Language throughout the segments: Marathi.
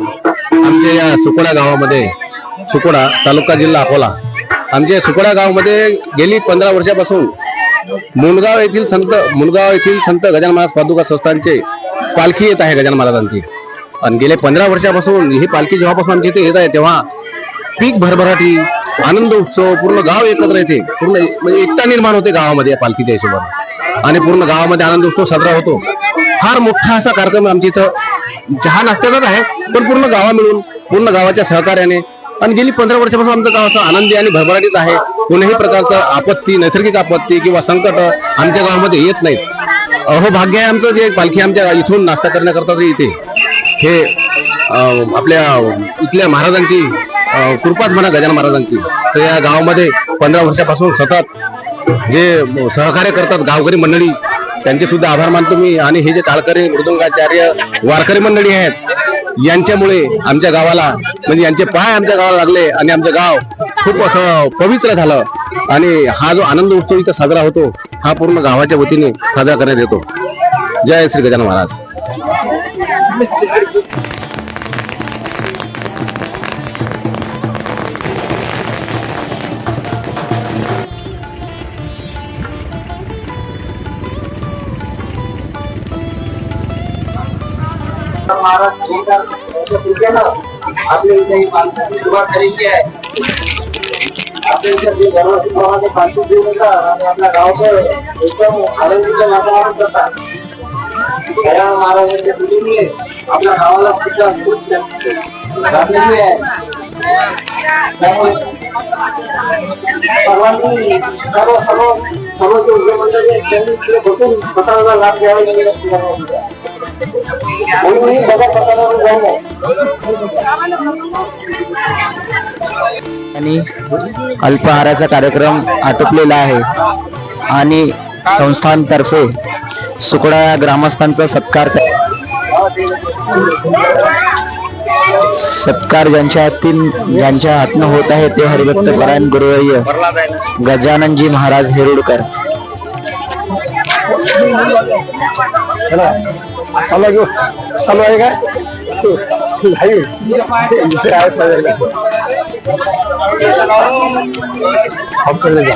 आमच्या या सुकोडा गावामध्ये सुकोडा तालुका जिल्हा अकोला आमच्या सुकोडा गावामध्ये गेली पंधरा वर्षापासून मुलगाव येथील संत मुलगाव येथील संत गजानन महाराज पादुका संस्थांचे पालखी येत आहे गजान महाराजांची. आणि गेले पंधरा वर्षापासून ही पालखी जेव्हापासून आमच्या इथे येत आहे तेव्हा पीक भरभराटी आनंद उत्सव पूर्ण गाव एकत्र येते. पूर्ण म्हणजे एकता निर्माण होते गावामध्ये या पालखीच्या हिशोबाने. आणि पूर्ण गावामध्ये आनंद उत्सव साजरा होतो. फार मोठा असा कार्यक्रम आमच्या इथं चहा नाश्त्याचाच आहे पण पूर्ण गावा मिळून पूर्ण गावाच्या सहकार्याने. आणि गेली पंधरा वर्षापासून आमचं गाव असं आनंदी आणि भरभराटीत आहे. कोणत्याही प्रकारचं आपत्ती नैसर्गिक आपत्ती किंवा संकट आमच्या गावामध्ये येत नाहीत. अहो भाग्य आहे आमचं जे पालखी आमच्या इथून नाश्ता करण्याकरता इथे. हे आपल्या इथल्या महाराजांची कृपाच म्हणा गजानन महाराजांची. तर या गावामध्ये पंधरा वर्षापासून सतत जे सहकार्य करतात गावकरी मंडळी त्यांचे सुद्धा आभार मानतो मी. आणि हे जे ताळकरे मृदुंगाचार्य वारकरी मंडळी आहेत यांच्यामुळे आमच्या गावाला म्हणजे यांचे पाय आमच्या गावाला लागले आणि आमचं गाव खूप असं पवित्र झालं. आणि हा जो आनंद उत्सव इथं साजरा होतो हा पूर्ण गावाच्या वतीने साजरा करण्यात येतो. जय श्री गजानन महाराज. महाराज आपल्या इथे ही पालखी सुरुवात करायची आहे आपल्या इथे जे दरवर्षीप्रमाणे पालखी घेऊन येतात आणि आपल्या गावचं एकदम आनंदीचं वातावरण करतात गजानन महाराजांच्या कृतीमुळे आपल्या गावाला सुद्धा खूप झालेली आहे त्यामुळे सर्वांनी सर्व सर्व सर्व जे उद्योगमंडळी आहेत त्यांनी इकडे बसून स्वतःचा लाभ घ्यावा लागेल म्हणून बघा प्रकारावर आणि अल्पाहाराचा कार्यक्रम आटोपलेला आहे. आणि संस्थांतर्फे सुकडा या ग्रामस्थांचा सत्कार सत्कार ज्यांच्या हातीन ज्यांच्या हातनं होत आहे ते हरिभक्त परायण गुरुवर्य गजाननजी महाराज हेरुडकर. चालू आहे चालू आहे काय ऑफ केलं जा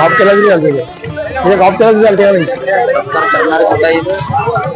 ऑफ केला तरी चालते ऑफ केला तरी चालते का नाही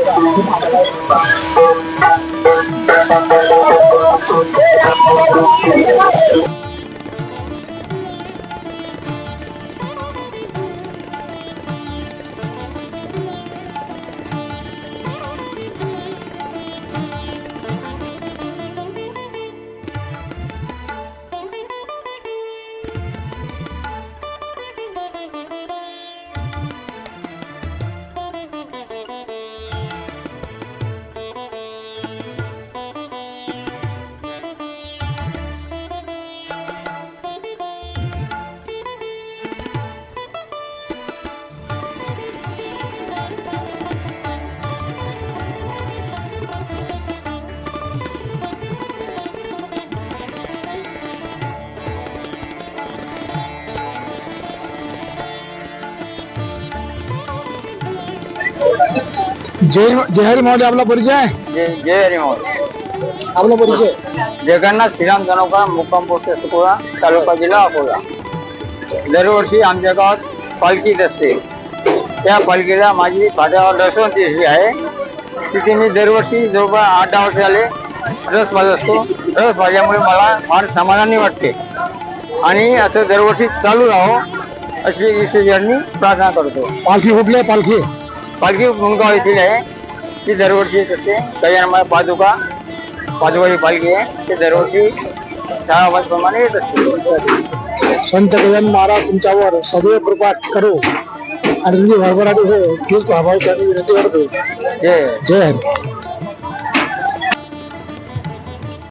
Thank you. जय जय हरी महोदय आपला परिचय? आहे जय जय हरी माऊली. आपला परिचय? जगन्नाथ श्रीराम धनोका मुक्काम पोस्ट सुकोळा तालुका जिल्हा अकोला. दरवर्षी आमच्या गावात पालखी असते. त्या पालखीला माझी फाट्यावर रसवंती अशी आहे. तिथे मी दरवर्षी जवळपास आठ दहा वर्ष झाले रस पाजत असतो रस पाजल्यामुळे मला फार समाधानी वाटते. आणि असं दरवर्षी चालू राहो अशी ईश्वरांनी प्रार्थना करतो. पालखी कुठली आहे? पालखी? पालखी मुंगाव येथील आहे ती दरवर्षी येत असते गजानन पादुका पादुकाची पालखी आहे ते दरवर्षी सहा वर्षप्रमाणे येत असते संत गजानन महाराज तुमच्यावर सदैव कृपा करो आणि तुम्ही भरभराटी हो हीच भावाची विनंती करतो. जय। जय हरी.